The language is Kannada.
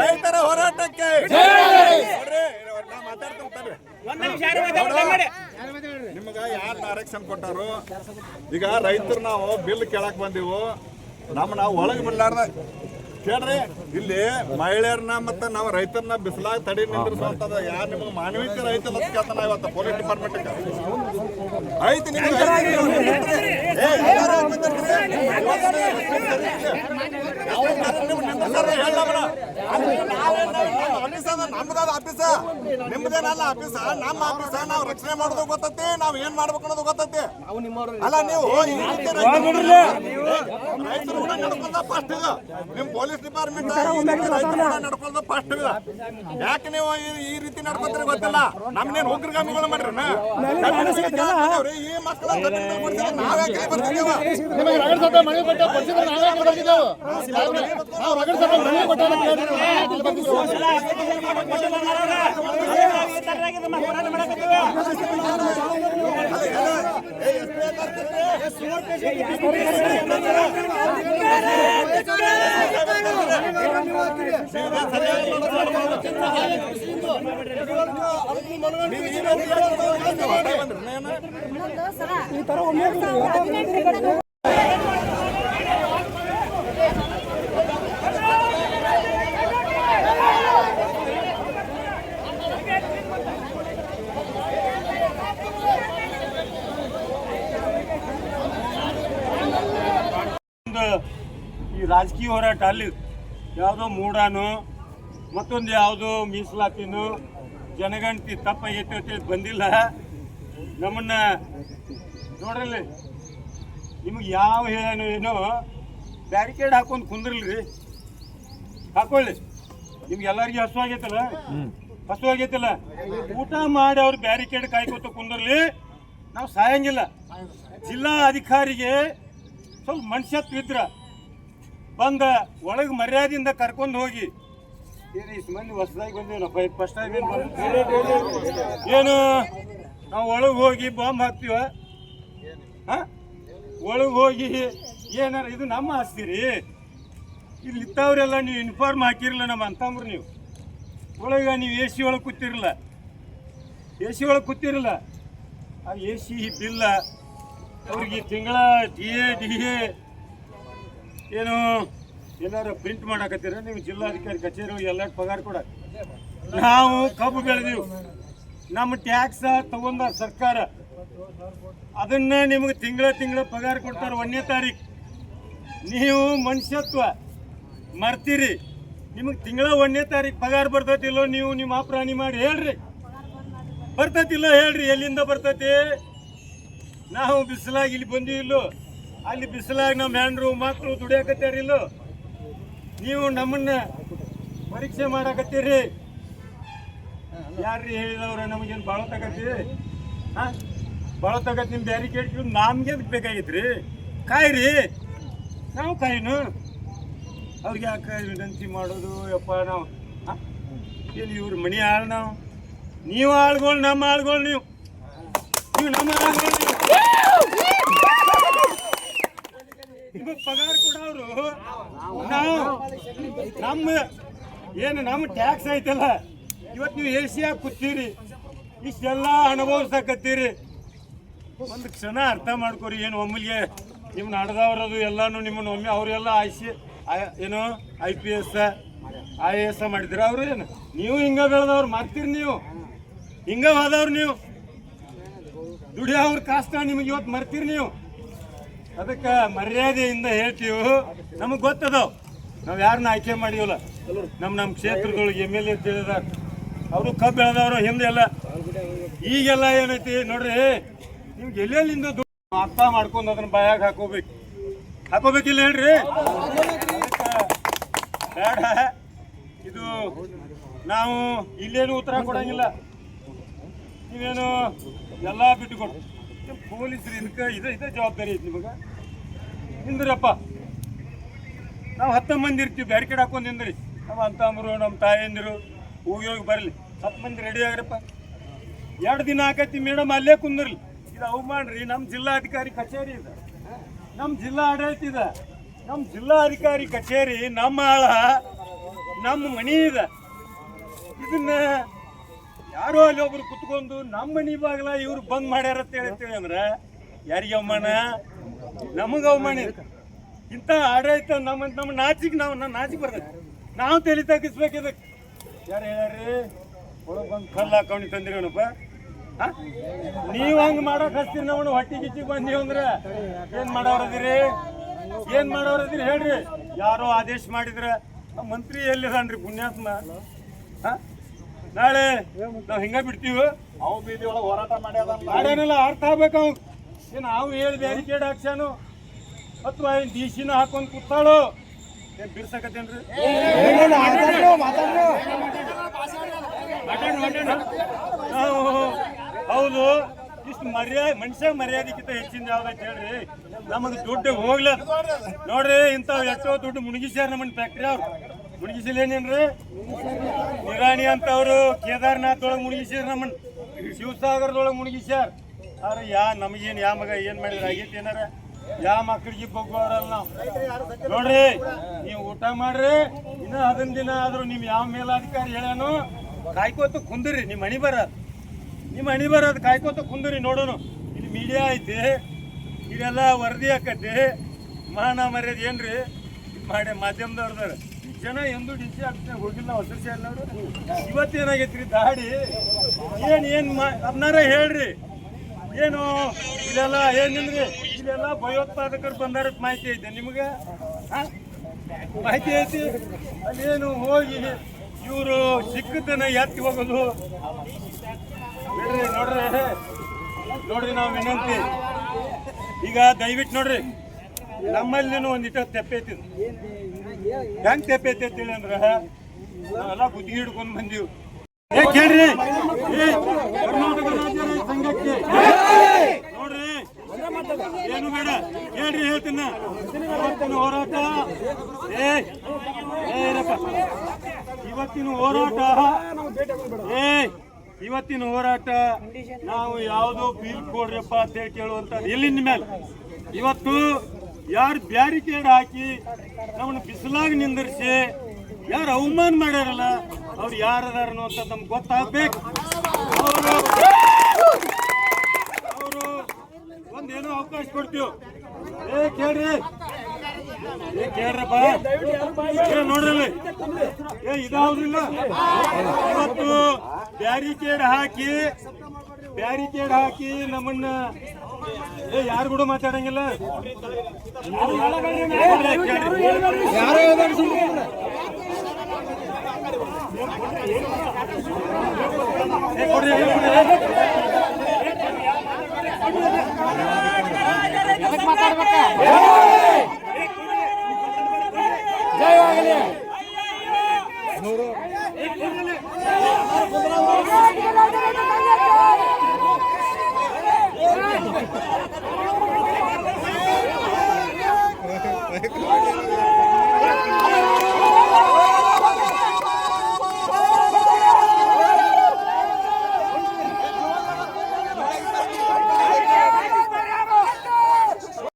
ರೈತರ ಹೋರಾಟಕ್ಕೆ. ನಿಮ್ಗ ಯಾರು ಡೈರೆಕ್ಷನ್ ಕೊಟ್ಟಾರು? ಈಗ ರೈತರು ನಾವು ಬಿಲ್ ಕೇಳಕ್ ಬಂದೀವು. ನಮ್ಮ ನಾವು ಒಳಗೆ ಬಿಡ್ಲಾರ್ದ. ಕೇಳ್ರಿ ಇಲ್ಲಿ ಮಹಿಳೆಯರನ್ನ ಮತ್ತೆ ನಾವು ರೈತರನ್ನ ಬಿಸಿಲಾಗ ತಡಿ ನಿಂದ್ರಿಸುವಂತದ ಯಾರು ನಿಮ್ಗೆ ಮಾನವೀಯತೆ ರೈತ ಅಂತ ಕೇಳ್ತಾನ ಇವತ್ತು ಪೊಲೀಸ್ ಡಿಪಾರ್ಟ್ಮೆಂಟ್ ಐತಿ ನಿಮ್ಗೆ ನಮ್ದದ ಆಫೀಸ ನಿಮ್ದೇನಲ್ಲ ಆಫೀಸ ನಮ್ಮ ಆಫೀಸ ನಾವು ರಕ್ಷಣೆ ಮಾಡೋದು ಗೊತ್ತೈತಿ ನಾವ್ ಏನ್ ಮಾಡ್ಬೇಕು ಅನ್ನೋದು ಗೊತ್ತೈತಿ ಅಲ್ಲ ನೀವು ರೈತರು ರೈತರು ಕೂಡ ನಡ್ಕೊಂಡ ಫಸ್ಟ್ ನಿಮ್ ಪೊಲೀಸ್ ಡಿಪಾರ್ಟ್ಮೆಂಟ್ ನಡ್ಕೊಂಡ ಫಸ್ಟ್ ಇದು ನೀವು ಈ- ರೀತಿ ನಡ್ಕೊತೀರಿ ಗೊತ್ತಿಲ್ಲ ನಮ್ನೇನ್ ಉಗ್ರಗಾಮಿಗಳು ಮಾಡ್ರಿ ಈ ಮಕ್ಕಳ ನಾವೇ ಕೈ ಬರ್ತಿದ್ದೀವ ನಿಮಗೆ ತರ ಸತ್ತ ಮನೆ ಕೊಟ್ಟ ಕೊಡ್ಸಿದ್ರೆ ನಾವೇ ಯಾಕೆ ಬರ್ತಿದ್ದೆವು? ನಾವು ರಗಡ ಸತ್ತ ಮನೆ ಕೊಟ್ಟ ಅಂತ ಕೇಳಿದ್ರೆ ಇಲ್ಲಿ ಬರ್ತಿದ್ದೆವು. ಒಂದು ಈ ರಾಜಕೀಯ ಹೋರಾಟ ಅಲ್ಲಿ ಯಾವುದೋ ಮೂಡಾನು ಮತ್ತೊಂದು ಯಾವುದೋ ಮೀಸಲಾತಿನೋ, ಜನಗಣತಿ ತಪ್ಪಾಗೈತೆ ಅಂತೇಳಿ ಬಂದಿಲ್ಲ. ನಮ್ಮನ್ನ ನೋಡ್ರಲ್ಲಿ, ನಿಮಗೆ ಯಾವ ಏನು ಏನೋ ಬ್ಯಾರಿಕೇಡ್ ಹಾಕೊಂಡು ಕುಂದ್ರಲ್ರಿ. ಹಾಕೊಳ್ಳಿ. ನಿಮ್ಗೆ ಎಲ್ಲರಿಗೂ ಹಸು ಆಗೈತಲ್ಲ? ಹಸು ಊಟ ಮಾಡಿ ಅವ್ರು ಬ್ಯಾರಿಕೇಡ್ ಕಾಯ್ಕೊತ ಕುಂದ್ರಲಿ, ನಾವು ಸಾಯಂಗಿಲ್ಲ. ಜಿಲ್ಲಾ ಅಧಿಕಾರಿಗೆ ಸ್ವಲ್ಪ ಮನುಷ್ಯತ್ವ ಇದ್ರ ಬಂದ ಒಳಗೆ ಮರ್ಯಾದೆಯಿಂದ ಕರ್ಕೊಂಡು ಹೋಗಿ. ಏನು ಇಷ್ಟು ಮಂದಿ ಹೊಸದಾಗಿ ಬಂದೇವಪ್ಪ ಫಸ್ಟ್ ಟೈಮ್ ಏನು ಏನು? ನಾವು ಒಳಗೆ ಹೋಗಿ ಬಾಂಬ್ ಹಾಕ್ತೀವ? ಒಳಗೆ ಹೋಗಿ ಏನಾರ ಇದು ನಮ್ಮ ಆಸ್ತಿ ರೀ. ಇಲ್ಲಿ ಇತ್ತವ್ರೆಲ್ಲ ನೀವು ಯೂನಿಫಾರ್ಮ್ ಹಾಕಿರಲ್ಲ ನಮ್ಮ ಅಂತಂಬ್ರು ನೀವು. ಒಳಗೆ ನೀವು ಎ ಸಿ ಒಳಗೆ ಕೂತಿರಲ್ಲ ಎ ಸಿ ಒಳಗೆ ಕೂತಿರಲ್ಲ ಆ ಎ ಸಿ ಬಿಲ್ಲ ಅವ್ರಿಗೆ ತಿಂಗಳ ಡಿ ಎ ಡಿ ಎ ಏನು ಎಲ್ಲಾರು ಪ್ರಿಂಟ್ ಮಾಡಾಕತ್ತೀರ? ನೀವು ಜಿಲ್ಲಾಧಿಕಾರಿ ಕಚೇರಿ ಎಲ್ಲ ಪಗಾರ ಕೊಡ. ನಾವು ಕಬ್ಬು ಬೆಳೆದೀವಿ. ನಮ್ಮ ಟ್ಯಾಕ್ಸ ತಗೊಂಡ ಸರ್ಕಾರ ಅದನ್ನ ನಿಮಗೆ ತಿಂಗಳ ತಿಂಗಳ ಪಗಾರ ಕೊಡ್ತಾರೆ ಒಂದನೇ ತಾರೀಕು ನೀವು ಮನುಷ್ಯತ್ವ ಮರ್ತೀರಿ. ನಿಮಗೆ ತಿಂಗಳ ಒಂದನೇ ತಾರೀಕು ಪಗಾರ ಬರ್ತೈತಿಲ್ಲೋ ನೀವು ನಿಮ್ಮ ಪ್ರಾಣಿ ಮಾಡಿ ಹೇಳ್ರಿ. ಬರ್ತೈತಿಲ್ಲ ಹೇಳ್ರಿ, ಎಲ್ಲಿಂದ ಬರ್ತೈತಿ? ನಾವು ಬಿಸಿಲಾಗಿ ಇಲ್ಲಿ ಬಂದಿವಿಲ್ಲೋ ಅಲ್ಲಿ ಬಿಸಿಲಾಗಿ ನಮ್ಮ ಹೆಣ್ಣು ಮಕ್ಕಳು ದುಡಿಯಾಕತ್ಯಾರಿಲ್ಲೋ. ನೀವು ನಮ್ಮನ್ನ ಪರೀಕ್ಷೆ ಮಾಡಾಕತ್ತೀರಿ. ಯಾರ್ರಿ ಹೇಳಿದವ್ರ, ನಮಗೇನು ಭಾಳ ತಗತ್ತೀರಿ ಹಾಂ? ಭಾಳ ತಗತ್ ನಿಮ್ಮ ಬ್ಯಾರಿಕೇಡ್ ನಮ್ಗೆ ಬೇಕಾಗಿತ್ರಿ? ಕಾಯ್ರಿ. ನಾವು ಕಾಯಿನು. ಅವ್ರಿಗೆ ಯಾಕೆ ವಿನಂತಿ ಮಾಡೋದು? ಯಪ್ಪ ನಾವು ಇಲ್ಲಿ ಇವ್ರ ಮನೆ ಆಳ್ ನಾವು. ನೀವು ಆಳ್ಗೊಳ್, ನಮ್ಮ ಆಳ್ಗೊಳ್ ನೀವು. ನೀವು ನಮ್ಮ ಆಳ್ಗಳು. ನಿಮಗೆ ಪಗಾರ ಅವರು ನಾವು, ನಮ್ಮ, ಏನು, ನಮ್ಮ ಟ್ಯಾಕ್ಸ್ ಐತಲ್ಲ. ಇವತ್ತು ನೀವು ಏಷ್ಯಾ ಕೂತೀರಿ. ಇಷ್ಟೆಲ್ಲ ಅನುಭವಿಸಕತ್ತೀರಿ. ಒಂದು ಕ್ಷಣ ಅರ್ಥ ಮಾಡ್ಕೊರಿ, ಏನು ಒಮ್ಮಿಗೆ ನಿಮ್ಮ ನಡೆದವ್ರದು ಎಲ್ಲಾನು ನಿಮ್ಮನ್ನ ಒಮ್ಮೆ ಅವರೆಲ್ಲ ಐ ಸಿ ಏನು I P S I A S ಮಾಡಿದ್ರೆ ಅವ್ರು ಏನು? ನೀವು ಹಿಂಗ ಬೆಳೆದವ್ರು, ಮಾಡ್ತೀರಿ ನೀವು? ಹಿಂಗ ಹೋದವ್ರು ನೀವು? ದುಡಿಯೋವ್ರ ಕಾಸ್ತ ನಿಮಗೆ ಇವತ್ತು ಮರ್ತೀರಿ ನೀವು. ಅದಕ್ಕೆ ಮರ್ಯಾದೆಯಿಂದ ಹೇಳ್ತೀವಿ ನಮಗೆ ಗೊತ್ತದ? ನಾವು ಯಾರನ್ನ ಆಯ್ಕೆ ಮಾಡಿವಲ್ಲ? ನಮ್ಮ ನಮ್ಮ ಕ್ಷೇತ್ರದೊಳಗೆ ಎಂ ಎಲ್ ಎ ತಿಳಿದಾರ ಅವರು ಕಬ್ಬು ಬೆಳೆದವರು, ಹಿಂದೆ ಎಲ್ಲ. ಈಗೆಲ್ಲ ಏನೈತಿ ನೋಡ್ರಿ, ನಿಮ್ಗೆ ಎಲ್ಲೆಲ್ಲಿಂದ ಅರ್ಥ ಮಾಡ್ಕೊಂಡು ಅದನ್ನ ಬಾಯಾಗ ಹಾಕೋಬೇಕು. ಹಾಕೋಬೇಕಿಲ್ಲ ಹೇಳ್ರಿ? ಬೇಡ. ಇದು ನಾವು ಇಲ್ಲೇನು ಉತ್ತರ ಕೊಡಂಗಿಲ್ಲ. ನೀವೇನು ಎಲ್ಲ ಬಿಟ್ಟು ಕೊಡು. ಪೊಲೀಸರು ಇದಕ್ಕೆ ಇದೇ ಇದೇ ಜವಾಬ್ದಾರಿ ಐತಿ ನಿಮಗೆ. ನಿಂದ್ರಪ್ಪ. ನಾವು ಹತ್ತು ಮಂದಿ ಇರ್ತೀವಿ, ಬ್ಯಾರಿಕೇಡ್ ಹಾಕೊಂಡು ನಿಂದ್ರಿ. ನಮ್ಮ ಅಂತಂಬರು ನಮ್ಮ ತಾಯಂದಿರು, ಹೋಗಿ ಹೋಗಿ ಬರಲಿ. ಹತ್ತು ಮಂದಿ ರೆಡಿ ಆಗ್ರಪ್ಪ. ಎರಡು ದಿನ ಆಕೈತಿ, ಮೇಡಮ್ ಅಲ್ಲೇ ಕುಂದಿರ್ಲಿ. ಇದು ಅವಮಾನ ರೀ ನಮ್ಮ ಜಿಲ್ಲಾಧಿಕಾರಿ ಕಚೇರಿ ಇದೆ. ನಮ್ಮ ಜಿಲ್ಲಾ ಆಡಳಿತ ಇದೆ. ನಮ್ಮ ಜಿಲ್ಲಾಧಿಕಾರಿ ಕಚೇರಿ ನಮ್ಮ ಆಳ, ನಮ್ಮ ಮನಿ ಇದೆ. ಇದನ್ನ ಯಾರೋ ಅಲ್ಲಿ ಒಬ್ರು ಕುತ್ಕೊಂಡು, ನಮ್ಮ ಮನಿ ಬಾಗ್ಲ ಇವ್ರು ಬಂದ್ ಮಾಡ್ಯಾರ ಅಂತ ಹೇಳ್ತೀವಿ ಅಂದ್ರೆ, ಯಾರಿಗೆ ಅವಮಾನ? ನಮಗ ಅವಮಾನ. ಇಂಥ ಆಡಳಿತ ನಮ್ಮ ನಮ್ಮ ನಾಚಿಗೆ ನಾವು, ನಮ್ಮ ನಾಚಿಗೆ ಬರ್ತೈತಿ ನಾವು ತಲೆ ತಗ್ಗಿಸ್ಬೇಕು ಇದಕ್ಕೆ. ಯಾರು ಹೇಳ್ಯಾರಿ ಒಳಗೆ ಬಂದು ಕಲ್ಲು ಹಾಕೊಂಡು ತಂದಿರೋನಪ್ಪ. ನೀವು ಹಂಗೆ ಮಾಡೋಕೆ ಹಸ್ತೀರಿ ನಾವು ಹೊಟ್ಟಿ ಗಿಚ್ಚಿಗೆ ಬಂದೀವಿ ಅಂದ್ರೆ. ಏನ್ ಮಾಡೋರದಿರಿ ಏನ್ ಮಾಡೋರದಿರಿ ಹೇಳ್ರಿ. ಯಾರೋ ಆದೇಶ ಮಾಡಿದ್ರ ಮಂತ್ರಿ ಎಲ್ಲಿದಾನ್ರಿ ಪುಣ್ಯಾತ್ಮ? ಹಾ? ನಾಳೆ ನಾವು ಹಿಂಗ ಬಿಡ್ತೀವಿ? ಅವು ಬೀದಿ ಒಳಗೆ ಹೋರಾಟ ಮಾಡ್ಯಾದ ಮಾಡ್ಯಾನಲ್ಲ ಅರ್ಥ ಆಗ್ಬೇಕು ಅವ್ ಏನ್ ನಾವು ಹೇಳಿ ಬ್ಯಾರಿಕೇಡ್ ಹಾಕ್ಸ್ಯಾನು? ಅಥವಾ ಏನ್ ಡಿಸಿನ ಹಾಕೊಂಡ್ ಕೂತಾಳು? ಏನ್ ಬಿರ್ಸಕತ್ತೇನ್ರಿ ನಾವು ಹೌದು. ಇಷ್ಟು ಮರ್ಯಾದೆ ಮನುಷ್ಯ ಮರ್ಯಾದಕ್ಕಿಂತ ಹೆಚ್ಚಿನ ಯಾವ್ದೈತೆ ಹೇಳ್ರಿ? ನಮಗೆ ದುಡ್ಡು ಹೋಗ್ಲ ನೋಡ್ರಿ ಇಂಥವು ಎಷ್ಟೋ ದುಡ್ಡು ಮುಣಗಿಸ್ಯಾರ ನಮ್ಮ ಫ್ಯಾಕ್ಟ್ರಿ ಅವ್ರು. ಮುಣಗಿಸಿಲ್ಲೇನೇನ್ರಿ ನಿರಾಣಿ ಅವರು ಕೇದಾರ್ನಾಥ್ ಒಳಗೆ ಮುಳುಗಿಸ್ಯಾರ ನಮ್ಮನ್ನ ಶಿವಸಾಗರದೊಳಗೆ ಮುಳುಗಿಸ್ಯಾರ. ಆದ್ರೆ ಯಾ ನಮಗೇನು, ಯಾ ಮಗ ಏನು ಮಾಡಿದ್ರೆ? ಆಗೈತೆ ಏನಾರ? ಯಾ ಮಕ್ಕಳಿಗೆ ಬಗ್ಗೋರಲ್ಲ ನಾವು. ನೋಡ್ರಿ, ನೀವು ಊಟ ಮಾಡ್ರಿ, ಇನ್ನ ಹದಿನ ದಿನ ಆದ್ರೂ ನಿಮ್ ಯಾವ ಮೇಲಾಧಿಕಾರಿ ಹೇಳ್ಯಾನು, ಕಾಯ್ಕೋತ ಕುಂದ್ರಿ ನಿಮ್ಮ ಹಣಿ ಬರ. ನಿಮ್ಮ ಹಣಿ ಬರೋದು ಕಾಯ್ಕೋತ ಕುಂದ್ರಿ ನೋಡೋಣ ಇಲ್ಲಿ ಮೀಡಿಯಾ ಐತಿ, ಇದೆಲ್ಲ ವರದಿ ಆಕತಿ ಮಾನ ಮರ್ಯಾದೆ ಏನ್ರಿ? ಮಾಡಿ ಮಾಧ್ಯಮದವ್ರದಾರ ಜನ ಎಂದು ಡಿ ಸಿ ಹೋಗಿಲ್ಲ ಹೊಸ ಎಲ್ಲರೂ ಇವತ್ತೇನಾಗೈತ್ರಿ ದಾಡಿ? ಏನ್ ಏನ್ ಅದನ್ನಾರ ಹೇಳ್ರಿ. ಏನು, ಇಲ್ಲೆಲ್ಲ ಏನಿಲ್ರಿ ಇಲ್ಲೆಲ್ಲ ಭಯೋತ್ಪಾದಕರು ಬಂದಾರ ಮಾಹಿತಿ ಐತೆ ನಿಮಗೆ? ಮಾಹಿತಿ ಐತಿ? ಅಲ್ಲೇನು ಹೋಗಿ ಇವರು ಸಿಕ್ಕದನ್ನ ಎತ್ತಿ ಹೋಗೋದು? ಬಿಡ್ರಿ, ನೋಡ್ರಿ. ನೋಡ್ರಿ ನಾವು ವಿನಂತಿ. ಈಗ ದಯವಿಟ್ಟು ನೋಡ್ರಿ, ನಮ್ಮಲ್ಲಿನೂ ಒಂದಿಟ್ಟು ತೆಪ್ಪೈತಿ. ಹೆಂಗ್ ತೆಪ್ಪೆ ಐತಿ ಅಂತೇಳಿ ಅಂದ್ರ? ನಾವೆಲ್ಲ ಬುದ್ಧಿ ಹಿಡ್ಕೊಂಡ್ ಬಂದೀವಿ. ಏ, ಕೇಳ್ರಿ. ಕರ್ನಾಟಕ ರಾಜ್ಯ ಸಂಘಕ್ಕೆ. ನೋಡ್ರಿ. ಏನು ಬೇಡ. ಹೇಳ್ರಿ ಹೇಳ್ತೀನ. ಇವತ್ತಿನ ಹೋರಾಟ. ಏ ಏ, ಇರಪ್ಪ. ಇವತ್ತಿನ ಹೋರಾಟ. ಏ, ಇವತ್ತಿನ ಹೋರಾಟ. ನಾವು ಯಾವುದೋ ಬೀಲ್ ಕೊಡ್ರಪ್ಪ ಅಂತ ಹೇಳಿ ಕೇಳುವಂತ ಎಲ್ಲಿನ ಮೇಲೆ ಇವತ್ತು ಯಾರು ಬ್ಯಾರಿಕೇಡ್ ಹಾಕಿ ನಮ್ಮನ್ನು ಬಿಸಿಲಾಗಿ ನಿಂದಿರಿಸಿ, ಯಾರು ಅವಮಾನ ಮಾಡ್ಯಾರಲ್ಲ, ಅವ್ರು ಯಾರದಾರ ಅಂತ ನಮ್ಗೆ ಗೊತ್ತಾಗಬೇಕು. ಅವರು ಅವರು ಒಂದೇನೋ ಅವಕಾಶ ಕೊಡ್ತೀವಿ. ಏ, ಕೇಳ್ರಿ. ಏ ಕೇಳ್ರಪ್ಪ ನೋಡ್ರಿ. ಏ, ಇದಾವ್ರಿಲ್ಲ. ಇವತ್ತು ಬ್ಯಾರಿಕೇಡ್ ಹಾಕಿ ಬ್ಯಾರಿಕೇಡ್ ಹಾಕಿ ನಮ್ಮನ್ನ ಏ ಯಾರು ಕೂಡ ಮಾತಾಡಂಗಿಲ್ಲ ಏ, ಕೊಡ್ರಿ,